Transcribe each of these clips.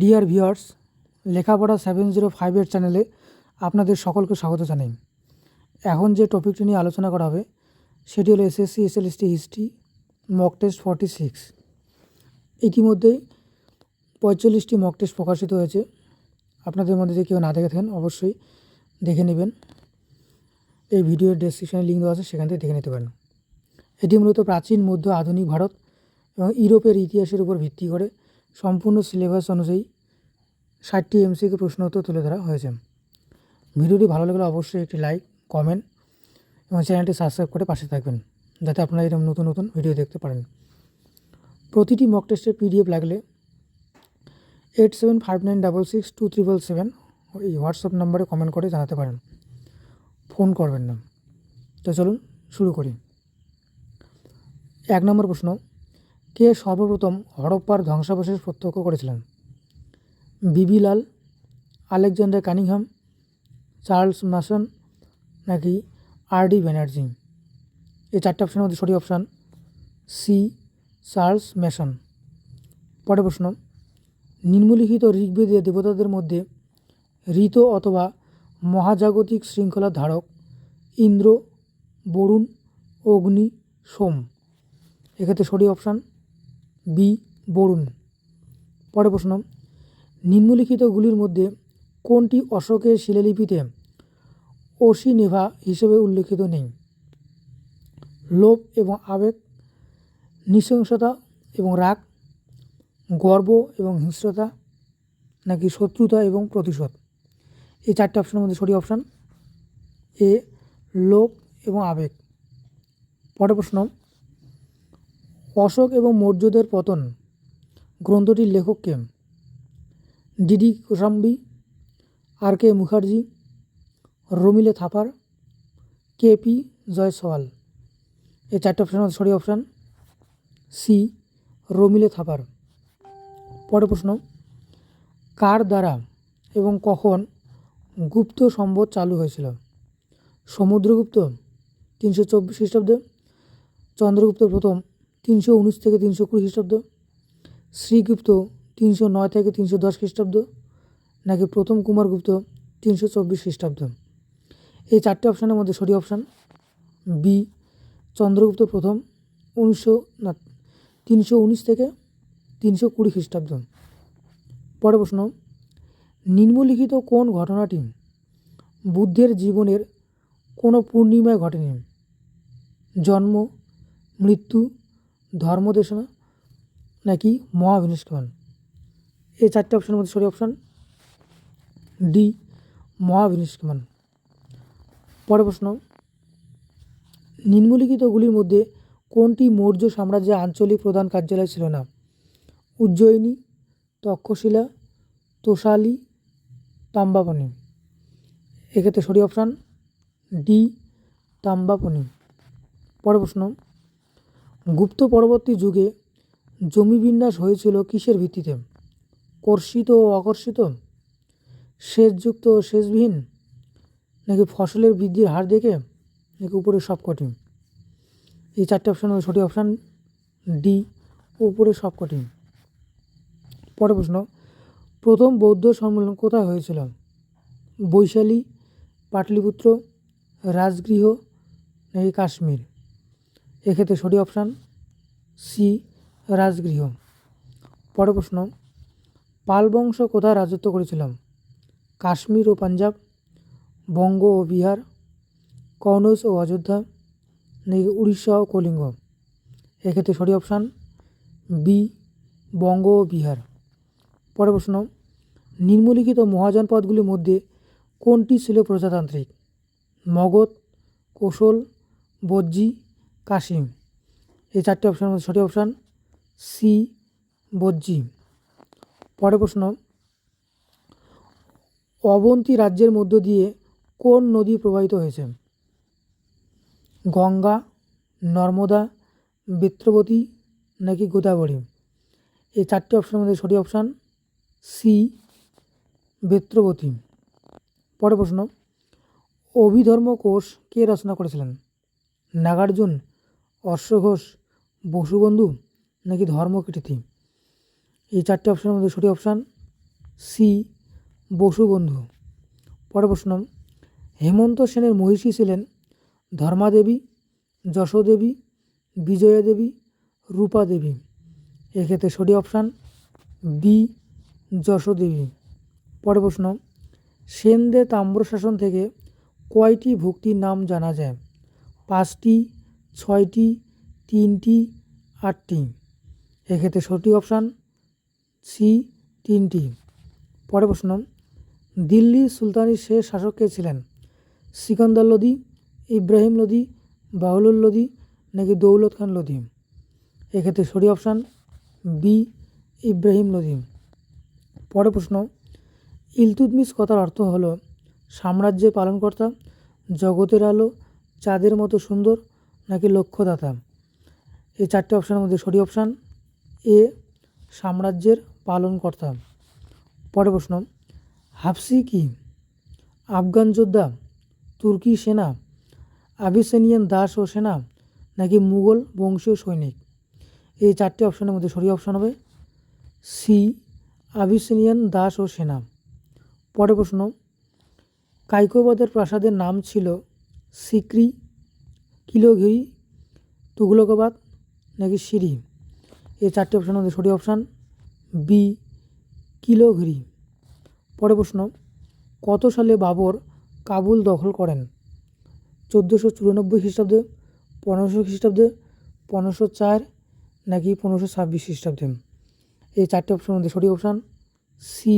Deer viewers লেখাপড়া seven zero ফাইভের চ্যানেলে আপনাদের সকলকে স্বাগত জানাই। এখন যে টপিকটি নিয়ে আলোচনা করা হবে, সেটি হলো SSC SLST history mock test forty six ইতিমধ্যেই পঁয়তাল্লিশটি মক টেস্ট প্রকাশিত হয়েছে। আপনাদের মধ্যে যে কেউ না দেখে থাকেন, অবশ্যই দেখে নেবেন। এই ভিডিওর ডেসক্রিপশনে লিঙ্ক দেওয়া আছে, সেখান থেকে দেখে নিতে পারেন। এটি মূলত প্রাচীন, মধ্য, আধুনিক ভারত এবং ইউরোপের ইতিহাসের উপর ভিত্তি করে সম্পূর্ণ সিলেবাস অনুযায়ী ষাটটি এমসিকে প্রশ্ন উত্তর তুলে ধরা হয়েছে। ভিডিওটি ভালো লাগলে অবশ্যই একটি লাইক কমেন্ট এবং চ্যানেলটি সাবস্ক্রাইব করে পাশে থাকবেন, যাতে আপনারা এরকম নতুন নতুন ভিডিও দেখতে পারেন। প্রতিটি মক টেস্টের পিডিএফ লাগলে eight seven five nine double six two triple seven এই হোয়াটসঅ্যাপ নম্বরে কমেন্ট করে জানাতে পারেন। ফোন করবেন না। তো চলুন শুরু করি। এক নম্বর প্রশ্ন কে সর্বপ্রথম হরপ্পার ধ্বংসাবশেষ প্রত্যক্ষ করেছিলেন? B B Lal Alexander Cunningham, Charles Masson নাকি আর ডি ব্যানার্জি? এই চারটে অপশানের মধ্যে সঠিক অপশান সি, চার্লস ম্যাসন। পরের প্রশ্ন, নিম্নলিখিত ঋগ্বেদে দেবতাদের মধ্যে ঋত অথবা মহাজাগতিক শৃঙ্খলা ধারক ইন্দ্র, বরুণ, অগ্নি, সোম। এক্ষেত্রে সঠিক অপশান বি, বরুণ। পরের প্রশ্ন নিম্নলিখিতগুলির মধ্যে কোনটি অশোকের শিলালিপিতে অসিনেভা হিসেবে উল্লেখিত নেই? লোভ এবং আবেগ, নৃশংসতা এবং রাগ, গর্ব এবং হিংস্রতা, নাকি শত্রুতা এবং প্রতিশোধ? এই চারটে অপশনের মধ্যে সঠিক অপশান এ, লোভ এবং আবেগ। পরের প্রশ্ন অশোক এবং মৌর্যদের পতন। গ্রন্থটির লেখককে DD Kosambi R K Mukherjee, Romila Thapar, K P Jayaswal. এই চারটে option sorry option C, Romila Thapar. পরের প্রশ্ন, কার দ্বারা এবং কখন গুপ্ত সম্বদ চালু হয়েছিল? সমুদ্রগুপ্ত, তিনশো চব্বিশ খ্রিস্টাব্দে, চন্দ্রগুপ্ত প্রথম তিনশো উনিশ থেকে তিনশো কুড়ি খ্রিস্টাব্দ, শ্রীগুপ্ত তিনশো নয় থেকে তিনশো দশ খ্রিস্টাব্দ, নাকি প্রথম কুমারগুপ্ত তিনশো চব্বিশ খ্রিস্টাব্দ? এই চারটি অপশানের মধ্যে সঠিক অপশান বি, চন্দ্রগুপ্ত প্রথম, উনিশশো না, তিনশো উনিশ থেকে তিনশো কুড়ি খ্রিস্টাব্দ। পরের প্রশ্ন, নিম্নলিখিত কোন ঘটনাটি বুদ্ধের জীবনের কোনো পূর্ণিমায় ঘটেনি? জন্ম, মৃত্যু ধর্মদেশনা নাকি মহাবিনিষ্কান এই চারটে অপশনের মধ্যে সরি অপশান ডি মহাবিনিষ্কান পরের প্রশ্ন, নিম্নলিখিতগুলির মধ্যে কোনটি মৌর্য সাম্রাজ্যের আঞ্চলিক প্রধান কার্যালয় ছিল না? উজ্জয়িনী, তক্ষশিলা তোষালি তাম্বাপানি। এক্ষেত্রে সঠিক অপশান ডি তাম্বাপনি। পরের প্রশ্ন গুপ্ত পরবর্তী যুগে জমি বিন্যাস হয়েছিল কিসের ভিত্তিতে? কর্ষিত ও অকর্ষিত? সেচযুক্ত ও সেচবিহীন? নাকি ফসলের বৃদ্ধির হার দেখে? নাকি উপরের সবকটি? এই চারটে অপশান হবে সঠিক অপশান ডি উপরের সবকটি। পরের প্রশ্ন, প্রথম বৌদ্ধ সম্মেলন কোথায় হয়েছিল? বৈশালী, পাটলিপুত্র, রাজগৃহ, নাকি কাশ্মীর? এক্ষেত্রে সঠিক অপশান সি, রাজগৃহ। পরের প্রশ্ন, পাল বংশ কোথায় রাজত্ব করেছিলাম? কাশ্মীর ও পাঞ্জাব, বঙ্গ ও বিহার কনৌজ ও অযোধ্যা, নাকি উড়িষ্যা ও কলিঙ্গ? এক্ষেত্রে সঠিক অপশান বি, বঙ্গ ও বিহার। পরের প্রশ্ন, নিম্নলিখিত মহাজনপদগুলির মধ্যে কোনটি ছিল প্রজাতান্ত্রিক? মগধ, কোশল, বজ্জি কাশিম। এই চারটি অপশানের মধ্যে সঠিক অপশান সি বজ্জি। পরের প্রশ্ন, অবন্তী রাজ্যের মধ্য দিয়ে কোন নদী প্রবাহিত হয়েছে? গঙ্গা, নর্মদা, বেত্রবতী নাকি গোদাবরী? এই চারটি অপশানের মধ্যে সঠিক অপশান সি বেত্রবতী। পরের প্রশ্ন, অভিধর্ম কোষ কে রচনা করেছিলেন? নাগার্জুন অশ্বঘোষ বসুবন্ধু নাকি ধর্মকীর্তি এই চারটি অপশানের মধ্যে সঠিক অপশান সি বসুবন্ধু পরের প্রশ্ন, হেমন্ত সেনের মহিষী ছিলেন ধর্মাদেবী, যশোদেবী বিজয়া দেবী রূপা দেবী এক্ষেত্রে সঠিক অপশান বি যশোদেবী। পরের প্রশ্ন, সেনদের তাম্রশাসন থেকে কয়টি ভক্তির নাম জানা যায়? পাঁচটি ছয়টি, তিনটি, আটটি। এক্ষেত্রে সঠিক অপশান সি, তিনটি। পরে প্রশ্ন, দিল্লি সুলতানের শেষ শাসক কে ছিলেন? সিকান্দার লোদি ইব্রাহিম লোদি বাহুলুল লোদি নাকি দৌলত খান লোদি এক্ষেত্রে সঠিক অপশান বি, ইব্রাহিম লোদি পরে প্রশ্ন ইলতুতমিস কথার অর্থ হলো সাম্রাজ্যের পালনকর্তা, জগতের আলো, চাঁদের মতো সুন্দর নাকি লক্ষ্যদাতা? এই চারটে অপশানের মধ্যে সঠিক অপশান এ, সাম্রাজ্যের পালনকর্তা। পরের প্রশ্ন, হাফসি কি? আফগান যোদ্ধা, তুর্কি সেনা, আবিসেনিয়ান দাস ও সেনা, নাকি মুঘল বংশীয় সৈনিক? এই চারটি অপশানের মধ্যে সঠিক অপশান হবে সি, আবিসিনিয়ান দাস ও সেনা। পরের প্রশ্ন, কাইকোবাদের প্রাসাদের নাম ছিল সিক্রি কিলোগিরি তুগলকাবাদ নাকি সিরি এই চারটি অপশানের মধ্যে সঠিক অপশান বি কিলোগিরি পরের প্রশ্ন, কত সালে বাবর কাবুল দখল করেন? চোদ্দোশো চুরানব্বই খ্রিস্টাব্দে, পনেরোশো খ্রিস্টাব্দে, পনেরোশো চার, নাকি পনেরোশো ছাব্বিশ খ্রিস্টাব্দে? এই চারটে অপশনের মধ্যে সঠিক অপশান সি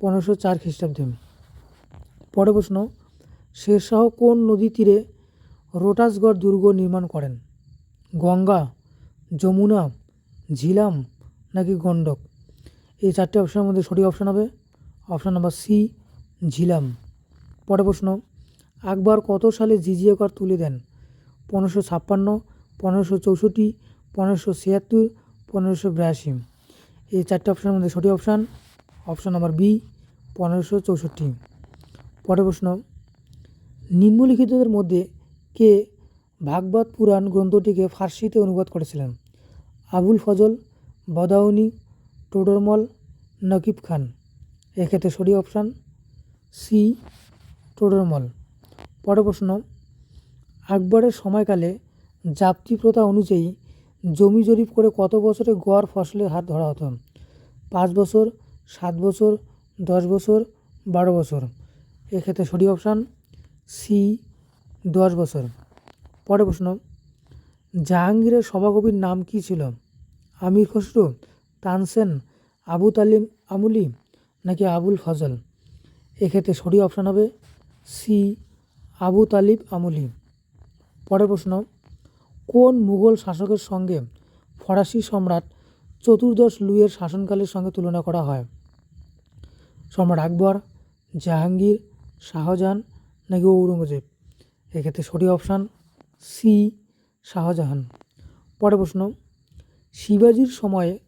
পনেরোশো চার খ্রিস্টাব্দে। পরের প্রশ্ন, শেরশাহ কোন নদী তীরে রোটাসগড় দুর্গ নির্মাণ করেন। গঙ্গা, যমুনা, ঝিলাম নাকি গণ্ডক? এই চারটি অপশনের মধ্যে সঠিক অপশান হবে। Option number C Jhelum. পরে প্রশ্ন, আকবর কত সালে জিজিয়া কর তুলে দেন? পনেরোশো ছাপ্পান্ন, পনেরোশো চৌষট্টি, পনেরোশো ছিয়াত্তর, পনেরোশো বিরাশি। এই চারটি অপশানের মধ্যে সঠিক অপশান অপশান নাম্বার বি পনেরোশো চৌষট্টি। পরের প্রশ্ন, নিম্নলিখিতদের মধ্যে কে ভাগবত পুরাণ গ্রন্থটিকে ফার্সিতে অনুবাদ করেছিলেন? আবুল ফজল, বদাউনি, টোডরমল, নকিব খান। এক্ষেত্রে সঠিক অপশান সি, টোডরমল। পরের প্রশ্ন, আকবরের সময়কালে জাপ্তি প্রথা অনুযায়ী জমি জরিপ করে কত বছরে গড় ফসলের হাত ধরা হতো? পাঁচ বছর, সাত বছর, দশ বছর, বারো বছর। এক্ষেত্রে সঠিক অপশান সি দশ বছর। পরের প্রশ্ন, জাহাঙ্গীরের সভাকবির নাম কী ছিল? আমির খসরু, তানসেন, আবু তালিম আমুলি নাকি আবুল ফজল? এক্ষেত্রে সঠিক অপশান হবে সি, আবু তালিব আমুলি। পরের প্রশ্ন, কোন মুঘল শাসকের সঙ্গে ফরাসি সম্রাট চতুর্দশ লুইয়ের শাসনকালের সঙ্গে তুলনা করা হয়? সম্রাট আকবর, জাহাঙ্গীর, শাহজাহান নাকি ঔরঙ্গজেব? এক্ষেত্রে সঠিক অপশান সি শাহজাহান। পরের প্রশ্ন, শিবাজির সময়ে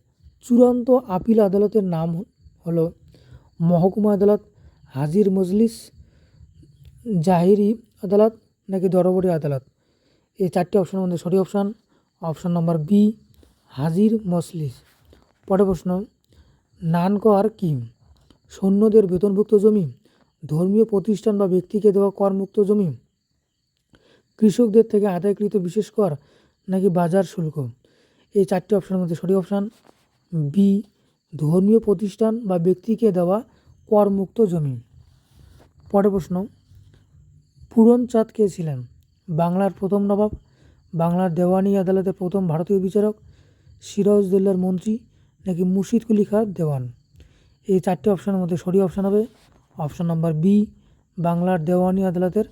চূড়ান্ত আপিল আদালতের নাম হলো মহকুমা আদালত, হাজির মজলিস, জাহিরি আদালত নাকি দরবারি আদালত? এই চারটি অপশনের মধ্যে সঠিক অপশান অপশান নম্বর বি হাজির মজলিস। পরের প্রশ্ন নানকর কি? সৈন্যদের বেতনভুক্ত জমি, ধর্মীয় প্রতিষ্ঠান বা ব্যক্তিকে দেওয়া করমুক্ত জমি কৃষকদের থেকে আদায়কৃত বিশেষ কর নাকি বাজার শুল্ক? এই চারটি অপশানের মধ্যে সঠিক অপশান বি, ধর্মীয় প্রতিষ্ঠান বা ব্যক্তিকে দেওয়া করমুক্ত জমি। পরের প্রশ্ন পূরণচাঁদ কে ছিলেন? বাংলার প্রথম নবাব, বাংলার দেওয়ানি আদালতের প্রথম ভারতীয় বিচারক সিরাজদৌল্লার মন্ত্রী নাকি মুর্শিদ কুলি খাঁ দেওয়ান? এই চারটি অপশানের মধ্যে সঠিক অপশান হবে অপশান নম্বর বি, বাংলার দেওয়ানি আদালতের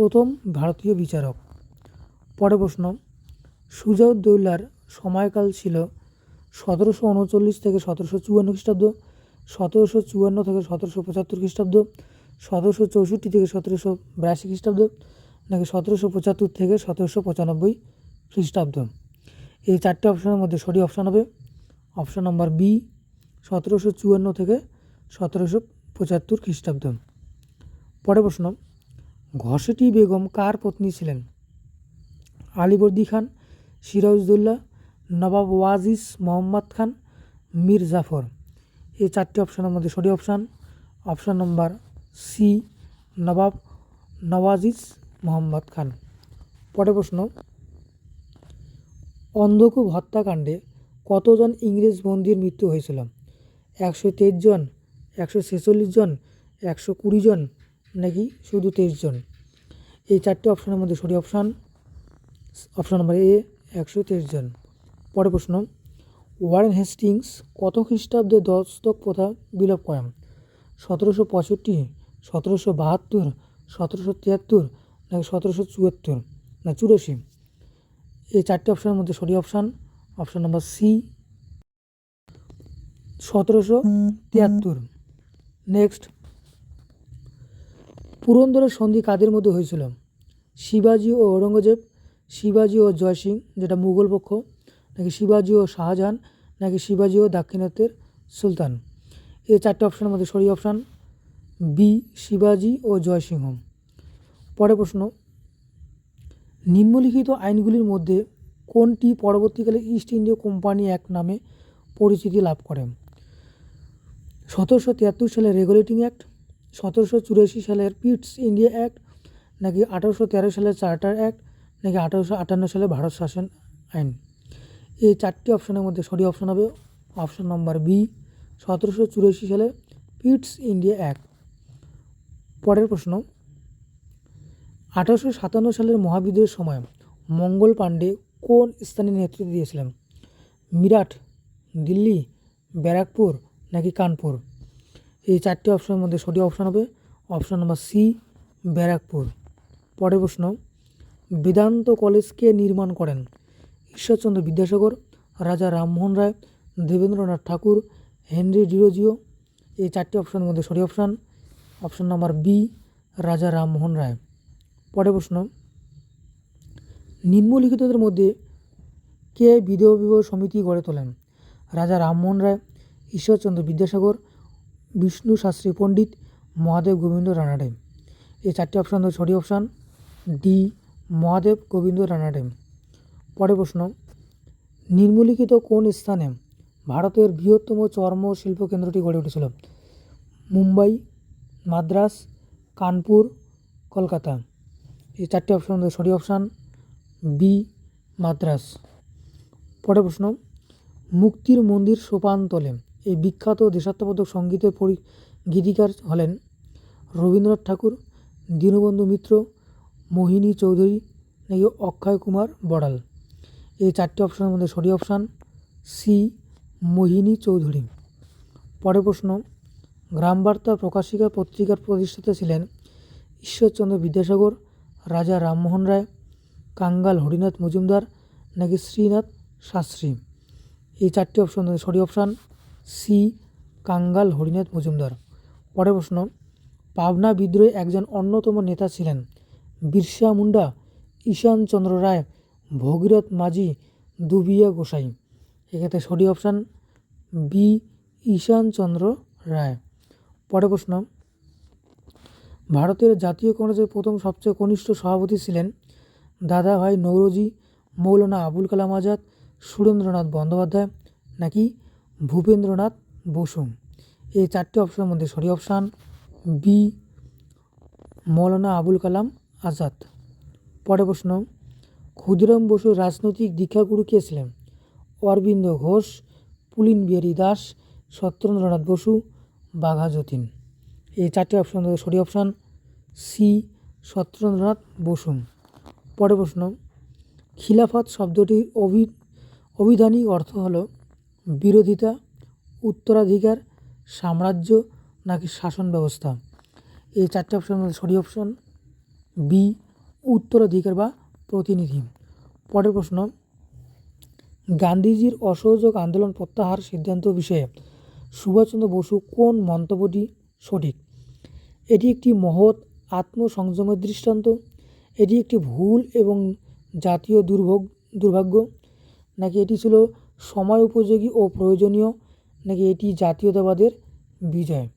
প্রথম ভারতীয় বিচারক। পরে প্রশ্ন, সুজাউদ্দৌলার সময়কাল ছিল সতেরোশো উনচল্লিশ থেকে সতেরোশো চুয়ান্ন খ্রিস্টাব্দ, সতেরোশো চুয়ান্ন থেকে সতেরোশো পঁচাত্তর খ্রিস্টাব্দ, সতেরোশো চৌষট্টি থেকে সতেরোশো বিরাশি খ্রিস্টাব্দ নাকি সতেরোশো পঁচাত্তর থেকে সতেরোশো পঁচানব্বই খ্রিস্টাব্দ। এই চারটি অপশানের মধ্যে সঠিক অপশান হবে। অপশান নম্বর বি, সতেরোশো চুয়ান্ন থেকে সতেরোশো পঁচাত্তর খ্রিস্টাব্দ। পরের প্রশ্ন ঘসেটি বেগম কার পত্নী ছিলেন? আলিবর্দি খান সিরাজদৌল্লা নবাব ওয়াজিস মোহাম্মদ খান, মীর জাফর। এই চারটি অপশানের মধ্যে সঠিক option option number C, Nawab Nawazish Mohammad Khan. পরে প্রশ্ন, অন্ধকূপ হত্যাকাণ্ডে কতজন ইংরেজ বন্দির মৃত্যু হয়েছিল? একশো তেইশ জন, একশো ছেচল্লিশ জন, একশো কুড়ি জন নাকি? শুধু তেইশ জন। এই চারটি অপশানের মধ্যে সঠিক অপশান অপশান নম্বর এ একশো তেইশ জন। পরের প্রশ্ন ওয়ারেন হেস্টিংস কত খ্রিস্টাব্দে দস্তক প্রথা বিলোপ করেন? সতেরোশো পঁয়ষট্টি সতেরোশো বাহাত্তর সতেরোশো তিয়াত্তর নাকি সতেরোশো চুয়াত্তর না চুরাশি? এই চারটি অপশানের মধ্যে সঠিক অপশান অপশান নাম্বার সি সতেরোশো তিয়াত্তর। নেক্সট পুরন্দরের সন্ধি কাদের মধ্যে হয়েছিল? শিবাজি ও ঔরঙ্গজেব, শিবাজি ও জয়সিং, যেটা মুঘল পক্ষ, নাকি শিবাজি ও শাহজাহান, নাকি শিবাজি ও দাক্ষিণাত্যের সুলতান? এই চারটে অপশানের মধ্যে সঠিক অপশান বি শিবাজি ও জয়সিংহ। পরের প্রশ্ন, নিম্নলিখিত আইনগুলির মধ্যে কোনটি পরবর্তীকালে ইস্ট ইন্ডিয়া কোম্পানি অ্যাক্ট নামে পরিচিতি লাভ করে? সতেরোশো তিয়াত্তর সালের রেগুলেটিং অ্যাক্ট সতেরোশো চুরাশি সালের পিটস ইন্ডিয়া অ্যাক্ট, নাকি আঠারোশো তেরো সালের চার্টার অ্যাক্ট, নাকি আঠারোশো আটান্ন সালে ভারত শাসন আইন। এই চারটি অপশনের মধ্যে সঠিক অপশন হবে অপশন নম্বর বি, সতেরোশো চুরাশি সালে পিটস ইন্ডিয়া অ্যাক্ট। পরের প্রশ্ন, আঠারোশো সাতান্ন সালের মহাবিদ্রোহের সময় মঙ্গল পাণ্ডে কোন স্থানে নেতৃত্ব দিয়েছিলেন? মিরাট, দিল্লি, ব্যারাকপুর, নাকি কানপুর? এই চারটি অপশনের মধ্যে সঠিক অপশন হবে অপশন নম্বর সি, ব্যারাকপুর। পরের প্রশ্ন, বেদান্ত কলেজ কে নির্মাণ করেন? ঈশ্বরচন্দ্র বিদ্যাসাগর, রাজা রামমোহন রায়, দেবেন্দ্রনাথ ঠাকুর, হেনরি ডিরোজিও। এই চারটি অপশনের মধ্যে সঠিক অপশান। অপশন নাম্বার বি, রাজা রামমোহন রায়। পরের প্রশ্ন, নিম্নলিখিতদের মধ্যে কে বিধবা বিবাহ সমিতি গড়ে তোলেন? রাজা রামমোহন রায়, ঈশ্বরচন্দ্র বিদ্যাসাগর বিষ্ণু শাস্ত্রী পণ্ডিত মহাদেব গোবিন্দ রানাডে এই চারটি অপশান হলো সঠিক অপশান ডি মহাদেব গোবিন্দ রানাডে পরের প্রশ্ন নিম্নলিখিত কোন স্থানে ভারতের বৃহত্তম চর্ম শিল্প কেন্দ্রটি গড়ে উঠেছিল? মুম্বাই, মাদ্রাস, কানপুর, কলকাতা। এই চারটি অপশান মধ্যে সঠিক অপশান বি মাদ্রাস। পরের প্রশ্ন, মুক্তির মন্দির সোপানতলে এই বিখ্যাত দেশাত্মবোধক সঙ্গীতের পরি, গীতিকার হলেন রবীন্দ্রনাথ ঠাকুর, দীনবন্ধু মিত্র, মোহিনী চৌধুরী নাকি অক্ষয় কুমার বড়াল। এই চারটি অপশানের মধ্যে সঠিক অপশান সি, মোহিনী চৌধুরী। পরের প্রশ্ন, গ্রামবার্তা প্রকাশিকা পত্রিকার প্রতিষ্ঠাতা ছিলেন ঈশ্বরচন্দ্র বিদ্যাসাগর, রাজা রামমোহন রায়, কাঙ্গাল হরিনাথ মজুমদার নাকি শ্রীনাথ শাস্ত্রী। এই চারটি অপশন সঠিক অপশান সি কাঙ্গাল হরিনাথ মজুমদার। পরের প্রশ্ন, পাবনা বিদ্রোহে একজন অন্যতম নেতা ছিলেন বিরসা মুন্ডা ঈশানচন্দ্র রায়, ভগীরথ মাঝি, দুবিয়া গোসাই। এক্ষেত্রে সঠিক অপশান বি ঈশানচন্দ্র রায়। পরের প্রশ্ন, ভারতের জাতীয় কংগ্রেসের প্রথম সবচেয়ে কনিষ্ঠ সভাপতি ছিলেন দাদাভাই নৌরোজি, মৌলানা আবুল কালাম আজাদ, সুরেন্দ্রনাথ বন্দ্যোপাধ্যায় নাকি ভূপেন্দ্রনাথ বসু। এই চারটি অপশনের মধ্যে সঠিক অপশান বি মৌলানা আবুল কালাম আজাদ। পরের প্রশ্ন, ক্ষুদিরাম বসুর রাজনৈতিক দীক্ষাগুরু কে ছিলেন? অরবিন্দ ঘোষ, পুলিন বিহারী দাস, সত্যেন্দ্রনাথ বসু, বাঘা যতীন। এই চারটি অপশন সঠিক অপশান সি সত্যেন্দ্রনাথ বসু। পরের প্রশ্ন, খিলাফত শব্দটির অভি, অভিধানিক অর্থ হল বিরোধিতা, উত্তরাধিকার, সাম্রাজ্য নাকি শাসন ব্যবস্থা? এই চারটি অপশন সঠিক অপশন বি উত্তরাধিকার বা প্রতিনিধি। পরের প্রশ্ন, গান্ধীজির অসহযোগ আন্দোলন প্রত্যাহার সিদ্ধান্ত বিষয়ে সুভাষচন্দ্র বসু কোন মন্তব্যটি সঠিক? এটি একটি মহৎ আত্মসংযমের দৃষ্টান্ত, এটি একটি ভুল এবং জাতীয় দুর্ভোগ, দুর্ভাগ্য, নাকি এটি ছিল সময় উপযোগী ও প্রয়োজনীয় নাকি এটি জাতীয়তাবাদের বিজয়?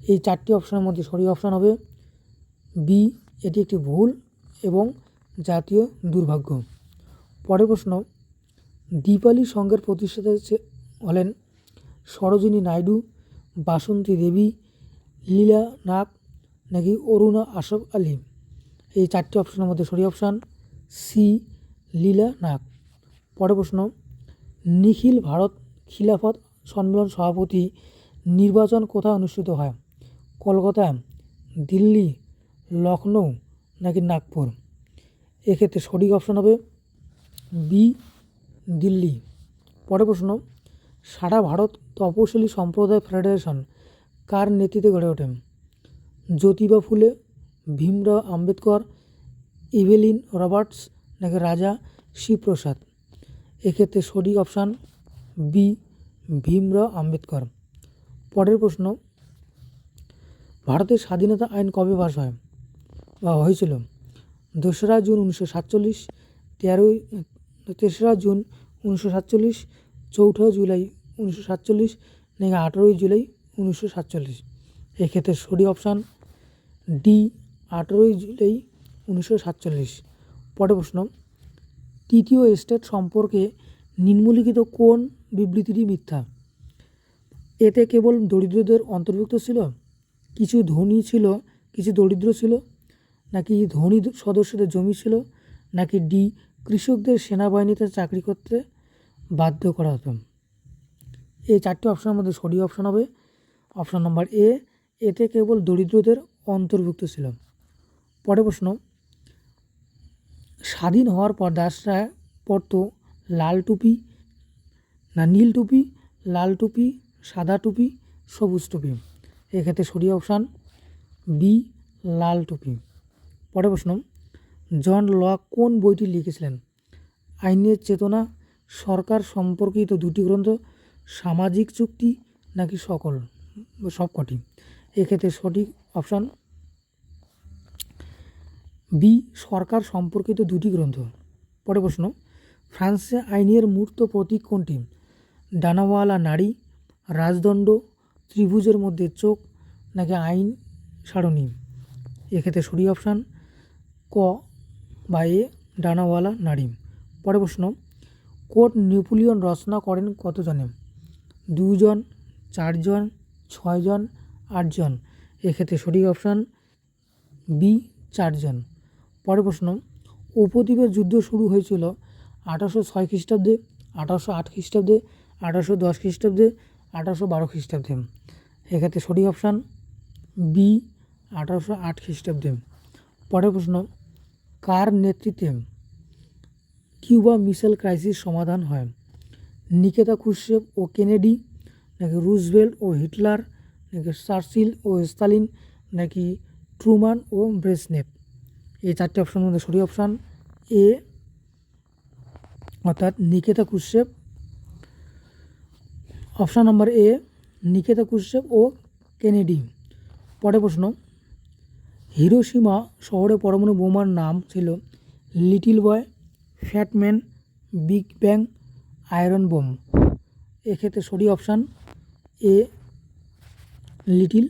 এই চারটি অপশনের মধ্যে সঠিক অপশান হবে বি এটি একটি ভুল এবং জাতীয় দুর্ভাগ্য। পরের প্রশ্ন, দীপালি সংঘের প্রতিষ্ঠাতা হলেন সরোজিনী নাইডু, বাসন্তী দেবী, লীলা নাগ নাকি অরুণা আশফ আলী? এই চারটি অপশনের মধ্যে সঠিক অপশান সি লীলা নাগ। পরের প্রশ্ন নিখিল ভারত খিলাফত সম্মেলন সভাপতি নির্বাচন কোথায় অনুষ্ঠিত হয়? কলকাতা, দিল্লি লখনৌ নাকি নাগপুর? এক্ষেত্রে সঠিক অপশন হবে বি, দিল্লি। পরের প্রশ্ন, সারা ভারত তপশিলি সম্প্রদায় ফেডারেশন কার নেতৃত্বে গড়ে ওঠে? জ্যোতিবা ফুলে, ভীমরাও আম্বেদকর, ইভেলিন রবার্টস নাকি রাজা শিবপ্রসাদ? এক্ষেত্রে সঠিক অপশান বি, ভীমরাও আম্বেদকর। পরের প্রশ্ন, ভারতের স্বাধীনতা আইন কবে পাস হয়? বা হয়েছিল দোসরা জুন উনিশশো সাতচল্লিশ, তেরোই, তেসরা জুন উনিশশো সাতচল্লিশ, চৌঠা জুলাই উনিশশো সাতচল্লিশ, নাকি আঠেরোই জুলাই উনিশশো সাতচল্লিশ? এক্ষেত্রে সঠিক অপশান ডি, আঠেরোই জুলাই উনিশশো সাতচল্লিশ। পরের প্রশ্ন তৃতীয় স্টেট সম্পর্কে নিম্নলিখিত কোন বিবৃতিটি মিথ্যা? এতে কেবল দরিদ্রদের অন্তর্ভুক্ত ছিল? কিছু ধনী ছিল, কিছু দরিদ্র ছিল? নাকি ধনী সদস্যদের জমি ছিল? নাকি ডি, কৃষকদের সেনাবাহিনীতে চাকরি করতে বাধ্য করা হতো? এই চারটি অপশনের মধ্যে সঠিক অপশন হবে। অপশন নম্বর এ এতে কেবল দরিদ্রদের অন্তর্ভুক্ত ছিল। পরের প্রশ্ন স্বাধীন হওয়ার পর দাসরা পরতো লাল টুপি, না নীল টুপি, লাল টুপি, সাদা টুপি, সবুজ টুপি। এক্ষেত্রে সঠিক অপশান বি, লাল টুপি। পরের প্রশ্ন, জন লক কোন বইটি লিখেছিলেন? আইনের চেতনা, সরকার সম্পর্কিত দুটি গ্রন্থ, সামাজিক চুক্তি নাকি সকল, সবকটি? এক্ষেত্রে সঠিক অপশান বি সরকার সম্পর্কিত দুটি গ্রন্থ। পরে প্রশ্ন, ফ্রান্সে আইনের মূর্ত প্রতীক কোনটি? ডানাওয়ালা নারী, রাজদণ্ড, ত্রিভুজের মধ্যে চোখ, নাকি আইন সারণী? এক্ষেত্রে সঠিক অপশান, ক বা এ, ডানাওয়ালা নারী। পরে প্রশ্ন, কোট নেপোলিয়ন রচনা করেন কতজনে? দুজন, চারজন, ছয়জন, আটজন? এক্ষেত্রে সঠিক অপশান, বি, চারজন। পরের প্রশ্ন, উপদ্বীপের যুদ্ধ শুরু হয়েছিল আঠারোশো ছয় খ্রিস্টাব্দে, আঠারোশো আট খ্রিস্টাব্দে, আঠারোশো দশ খ্রিস্টাব্দে, আঠারোশো বারো খ্রিস্টাব্দে। এক্ষেত্রে সঠিক অপশান বি, আঠারোশো আট খ্রিস্টাব্দে। পরের প্রশ্ন, কার নেতৃত্বে কিউবা মিসাইল ক্রাইসিস সমাধান হয়? নিকেতা খুরশেভ ও কেনেডি, নাকি রুজভেল্ট ও হিটলার, নাকি চার্চিল ও স্তালিন নাকি ট্রুমান ও ব্রেসনেভ এই চারটি অপশানের মধ্যে সঠিক অপশান এ অর্থাৎ নিকেতা কুশেভ অপশান নম্বর এ নিকেতা কুশেভ ও কেনেডি। পরের প্রশ্ন হিরোসীমা শহরে পরমাণু বোমার নাম ছিল Little Boy Fat Man Big Bang, Iron Bomb. এক্ষেত্রে সঠিক option A Little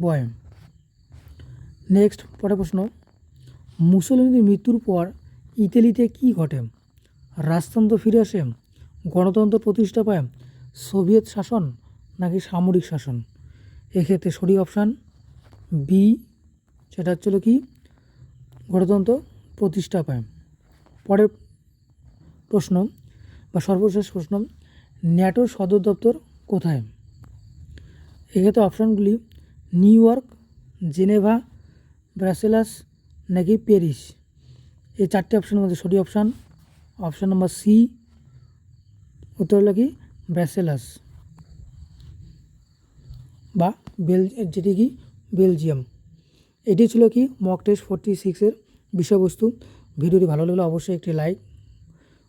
Boy. Next, পরের প্রশ্ন মুসলিনের মৃত্যুর পর ইতালিতে কী ঘটে? রাজতন্ত্র ফিরে আসে? গণতন্ত্র প্রতিষ্ঠা পায়? সোভিয়েত শাসন নাকি সামরিক শাসন? এক্ষেত্রে সঠিক অপশান বি, সেটা হচ্ছিল কি? গণতন্ত্র প্রতিষ্ঠা পায়। পরের প্রশ্ন বা সর্বশেষ প্রশ্ন, ন্যাটোর সদর দপ্তর কোথায়? এক্ষেত্রে অপশানগুলি নিউ ইয়র্ক, জেনেভা, ব্রাসেলাস নাকি প্যারিস এই চারটে অপশানের মধ্যে সঠিক অপশান অপশান নম্বর সি উত্তর হলো কি? ব্রাসেলাস বা বেল, যেটি কি? বেলজিয়াম এটি ছিল কি? মক টেস্ট ফোরটি সিক্সের বিষয়বস্তু। ভিডিওটি ভালো লাগলে অবশ্যই একটি লাইক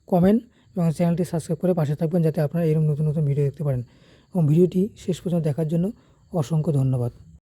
কমেন্ট এবং চ্যানেলটি সাবস্ক্রাইব করে পাশে থাকবেন যাতে আপনারা এরকম নতুন নতুন ভিডিও দেখতে পারেন। এবং ভিডিওটি শেষ পর্যন্ত দেখার জন্য অসংখ্য ধন্যবাদ।